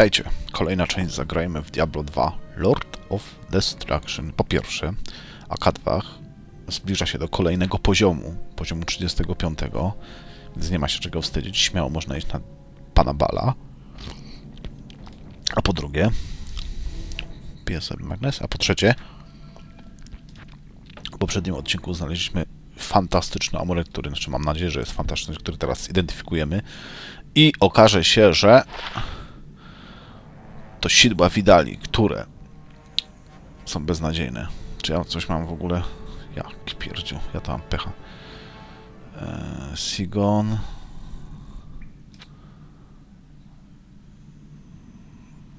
Witajcie. Kolejna część zagrajmy w Diablo 2 Lord of Destruction. Po pierwsze, AK2 zbliża się do kolejnego poziomu, poziomu 35, więc nie ma się czego wstydzić. Śmiało można iść na pana Bala. A po drugie, piję sobie magnes. A po trzecie, w poprzednim odcinku znaleźliśmy fantastyczny amulet, który, znaczy mam nadzieję, że jest fantastyczny, który teraz identyfikujemy. I okaże się, że to sidła widali, które są beznadziejne. Czy ja coś mam w ogóle? Ja, pierdziu, ja to mam pecha. Eee, Sigon.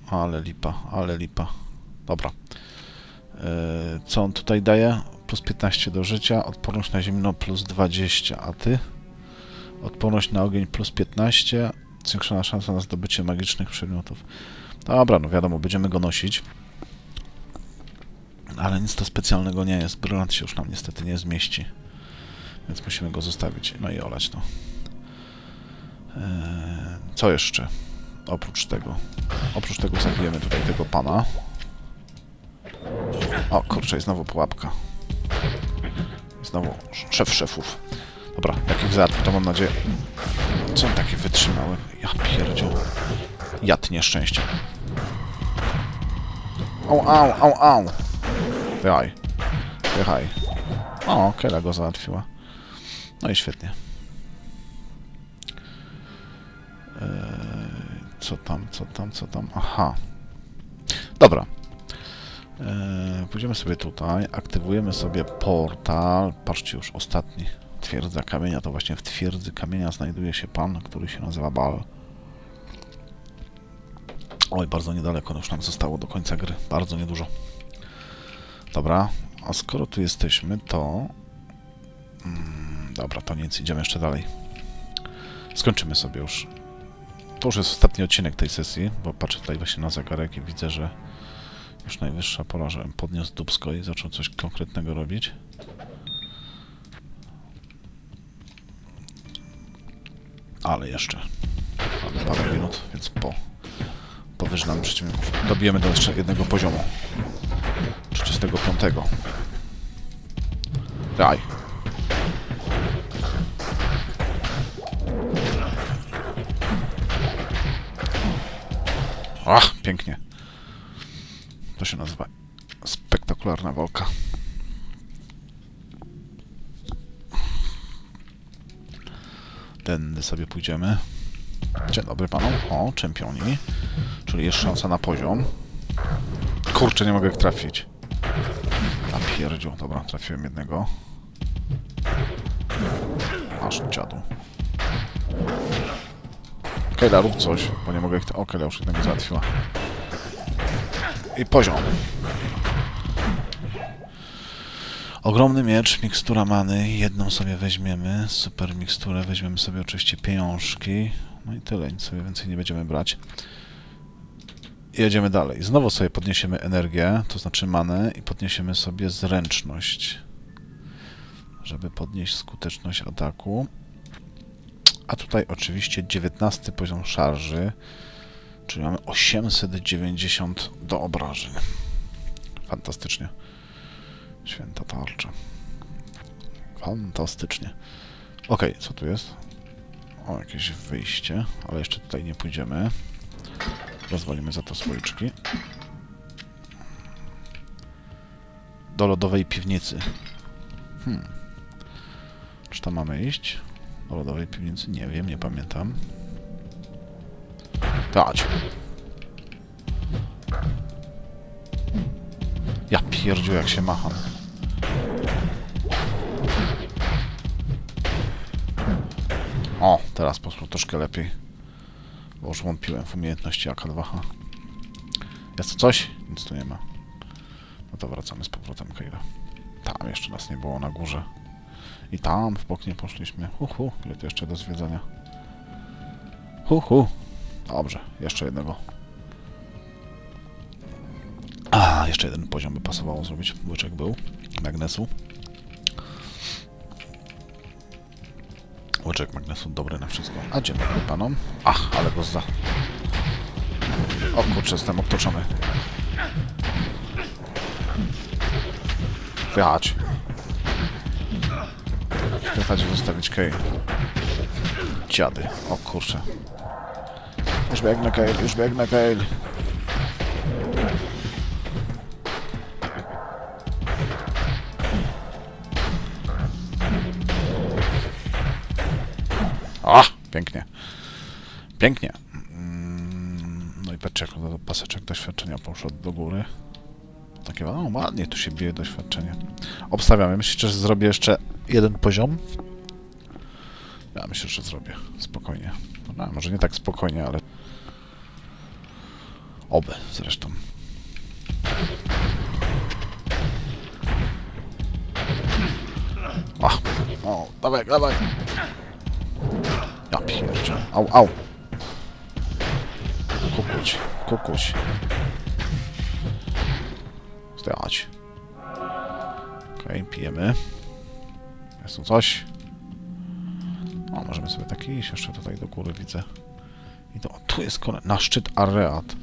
Ale lipa, ale lipa. Dobra. Eee, co on tutaj daje? Plus 15 do życia, odporność na zimno plus 20, a ty? Odporność na ogień plus 15, zwiększona szansa na zdobycie magicznych przedmiotów. Dobra, no wiadomo, będziemy go nosić. Ale nic to specjalnego nie jest. Brylant się już nam niestety nie zmieści. Więc musimy go zostawić. No i olać to. Eee, co jeszcze? Oprócz tego. Oprócz tego zabijemy tutaj tego pana. O, kurczę, i znowu pułapka. I znowu szef szefów. Dobra, jak ich to mam nadzieję... Co on taki wytrzymały? Ja pierdziu. Jad nieszczęścia. Au, au, au, au. Wychaj. Wychaj. O, Kela go załatwiła. No i świetnie. Eee, co tam, co tam, co tam? Aha. Dobra. Eee, pójdziemy sobie tutaj, aktywujemy sobie portal. Patrzcie już, ostatni. Twierdza kamienia, to właśnie w twierdzy kamienia znajduje się pan, który się nazywa Bal. Oj, bardzo niedaleko już nam zostało do końca gry. Bardzo niedużo. Dobra, a skoro tu jesteśmy, to... Mm, dobra, to nic, idziemy jeszcze dalej. Skończymy sobie już. To już jest ostatni odcinek tej sesji, bo patrzę tutaj właśnie na zegarek i widzę, że już najwyższa pora, żebym podniósł dubsko i zaczął coś konkretnego robić. Ale jeszcze. Mamy parę minut, więc po powyżej nam przeciwników. Dobijemy do jeszcze jednego poziomu. 35. Daj. Ach, pięknie. To się nazywa spektakularna walka. Tędy sobie pójdziemy. Dzień dobry panom. O, czempioni. Czyli jest szansa na poziom. Kurczę, nie mogę ich trafić. A pierdziu. Dobra, trafiłem jednego. Aż dziadu. Kejla, rób coś, bo nie mogę ich... O, Kejla już jednego załatwiła. I poziom. Ogromny miecz, mikstura many, jedną sobie weźmiemy, super miksturę, weźmiemy sobie oczywiście pieniążki, no i tyle, nic sobie więcej nie będziemy brać. Jedziemy dalej. Znowu sobie podniesiemy energię, to znaczy manę i podniesiemy sobie zręczność, żeby podnieść skuteczność ataku. A tutaj oczywiście 19 poziom szarży, czyli mamy 890 do obrażeń. Fantastycznie. Święta tarcza. Fantastycznie. Ok, co tu jest? O, jakieś wyjście, ale jeszcze tutaj nie pójdziemy. Rozwalimy za to słoiczki. Do lodowej piwnicy. Hmm. Czy tam mamy iść? Do lodowej piwnicy? Nie wiem, nie pamiętam. Dać. Ja pierdziu, jak się macham. O, teraz poszło troszkę lepiej. Bo już wątpiłem w umiejętności AK2. Jest tu coś? Nic tu nie ma. No to wracamy z powrotem, Keira. Tam jeszcze nas nie było na górze. I tam w bok nie poszliśmy. Hu, hu, ile tu jeszcze do zwiedzania. Hu, hu. Dobrze, jeszcze jednego. Jeszcze jeden poziom by pasowało zrobić. Łyczek był. Magnesu. Łyczek magnesu dobry na wszystko. A dzień dobry panom. Ach, ale go za... O kurczę, jestem otoczony. Wjechać. Wjechać i zostawić kej. Dziady. O kurczę. Już biegnę, Kale, już biegnę, Kale. A, pięknie. Pięknie. Mm, No i patrzcie, jak paseczek doświadczenia poszedł do góry. Takie, no ładnie tu się bije doświadczenie. Obstawiamy. Myślicie, że zrobię jeszcze jeden poziom? Ja myślę, że zrobię. Spokojnie. No, może nie tak spokojnie, ale... Oby zresztą. Ach, o, dawaj, dawaj. Ja pierdzielę. Au, au. Kukuć, kukuć. Zdać. Okej, pijemy. Jest tu coś. O, możemy sobie taki iść jeszcze tutaj do góry, widzę. I to, o, tu jest kole... Na szczyt Areat.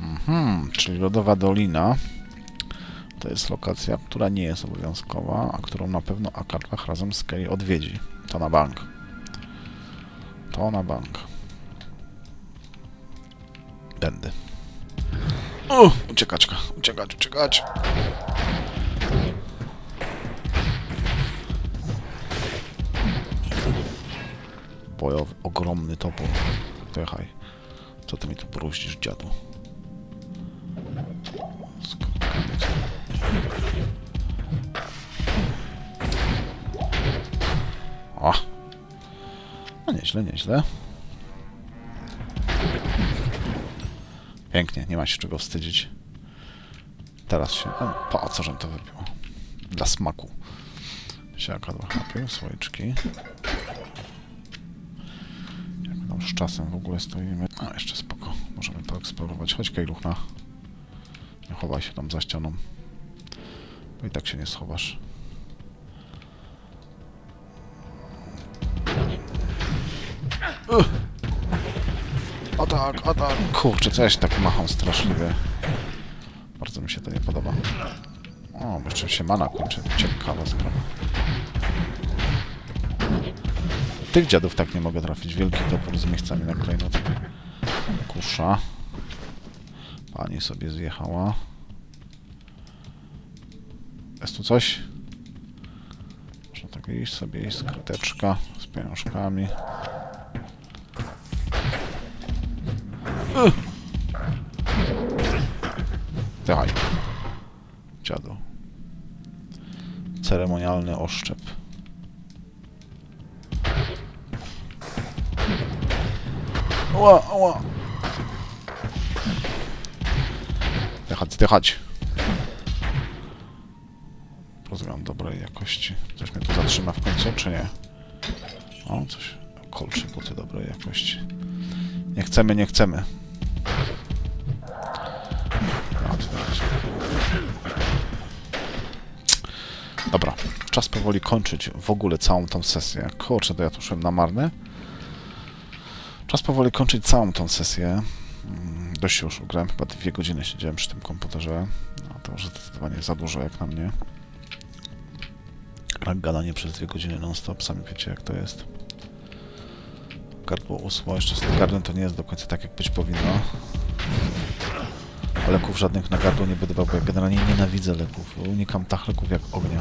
Mhm, czyli Lodowa Dolina. To jest lokacja, która nie jest obowiązkowa, a którą na pewno Akarpach razem z Kelly odwiedzi. To na bank. To na bank. Będę. O, uciekaczka, uciekać, uciekać. Bojowy, ogromny topór. Jechaj. Co ty mi tu bruździsz, dziadu? O! No nieźle, nieźle. Pięknie, nie ma się czego wstydzić. Teraz się... No, po co, żem to wypił? Dla smaku. Siaka do napił, słoiczki. Jak my tam z czasem w ogóle stoimy. A, jeszcze spoko. Możemy poeksplorować. Chodź, Kejluchna. Nie chowaj się tam za ścianą. Bo i tak się nie schowasz. Uch. O tak, o tak. Kurczę, co ja się tak macham straszliwie. Bardzo mi się to nie podoba. O, jeszcze się mana kończy. Ciekawa sprawa. Tych dziadów tak nie mogę trafić. Wielki topór z miejscami na klejnot. Kusza. Pani sobie zjechała. Jest tu coś? Można tak iść sobie, iść skryteczka z pieniążkami. Daj. Dziadu. Ceremonialny oszczep. Ła, ła. Zdychać, zdychać. Rozumiem dobrej jakości. Coś mnie tu zatrzyma w końcu, czy nie? O, coś. Kolcze buty dobrej jakości. Nie chcemy, nie chcemy. Dobra, czas powoli kończyć w ogóle całą tą sesję. Kurczę, to ja tu szedłem na marne. Czas powoli kończyć całą tą sesję. Mm, Dość już ugrałem, chyba dwie godziny siedziałem przy tym komputerze. No to już zdecydowanie za dużo jak na mnie. Gadanie przez dwie godziny non-stop, sami wiecie jak to jest. Gardło usło, jeszcze z tym gardłem to nie jest do końca tak jak być powinno. Leków żadnych na gardło nie będę bo ja generalnie nienawidzę leków. Unikam tak leków jak ognia.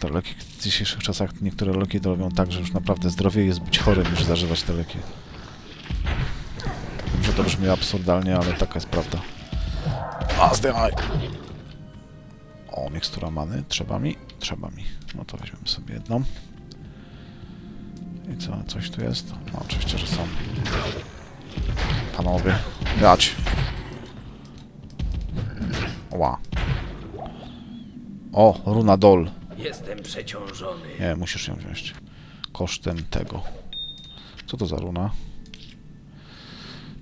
Te leki w dzisiejszych czasach, niektóre leki robią tak, że już naprawdę zdrowiej jest być chorym niż zażywać te leki. Wiem, że to brzmi absurdalnie, ale taka jest prawda. A, zdechaj! Mikstura many. Trzeba mi? Trzeba mi. No to weźmiemy sobie jedną. I co? Coś tu jest? No oczywiście, że są. Panowie, grać. Ła. O, runa dol. Jestem przeciążony. Nie, musisz ją wziąć. Kosztem tego. Co to za runa?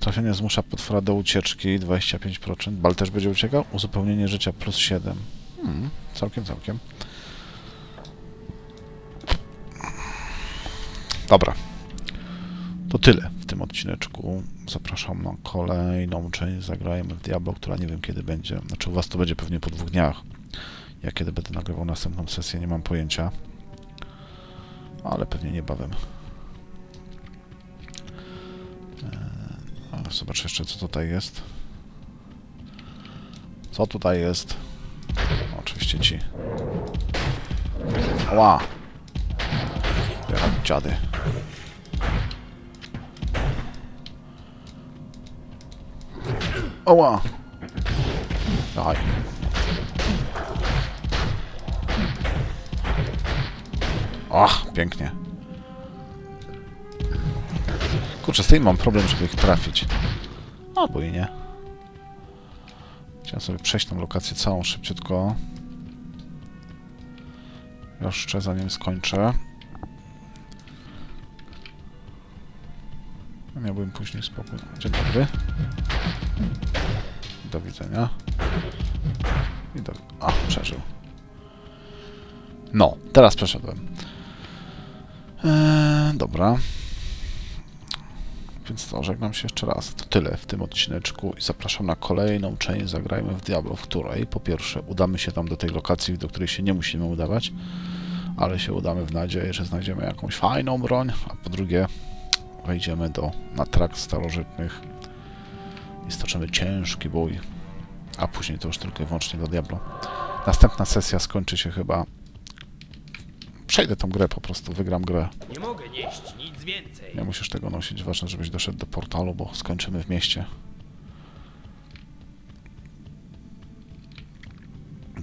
Trafienie zmusza potwora do ucieczki 25%. Bal też będzie uciekał? Uzupełnienie życia plus 7. Hmm, całkiem, całkiem. Dobra. To tyle w tym odcineczku. Zapraszam na kolejną część. Zagrajmy w Diablo, która nie wiem kiedy będzie. Znaczy u Was to będzie pewnie po dwóch dniach. Ja kiedy będę nagrywał następną sesję, nie mam pojęcia. Ale pewnie niebawem. Eee, Zobacz jeszcze, co tutaj jest. Co tutaj jest? Oczywiście ci. Ła! Teraz dziady. Oła! Daj. Ach, pięknie. Kurczę, z tym mam problem, żeby ich trafić. Albo i nie. Chciałem sobie przejść tą lokację całą szybciutko. Jeszcze zanim skończę. Miałbym później spokój. Dzień dobry. Do widzenia. I do... A, przeżył. No, teraz przeszedłem. Eee, dobra. Więc to, żegnam się jeszcze raz. To tyle w tym odcineczku i zapraszam na kolejną część Zagrajmy w Diablo, w której po pierwsze udamy się tam do tej lokacji, do której się nie musimy udawać, ale się udamy w nadziei, że znajdziemy jakąś fajną broń, a po drugie wejdziemy do, na trakt starożytnych i stoczymy ciężki bój, a później to już tylko i wyłącznie do Diablo. Następna sesja skończy się chyba... Przejdę tą grę po prostu, wygram grę. Nie mogę nieść. Nie musisz tego nosić. Ważne, żebyś doszedł do portalu, bo skończymy w mieście.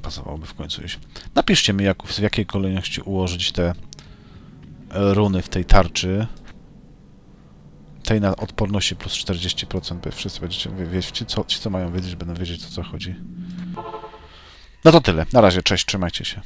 Pasowałoby w końcu iść. Napiszcie mi, jak, w jakiej kolejności ułożyć te runy w tej tarczy. Tej na odporności plus 40%, by wszyscy będziecie wiedzieć, ci co, ci co mają wiedzieć, będą wiedzieć o co chodzi. No to tyle. Na razie, cześć, trzymajcie się.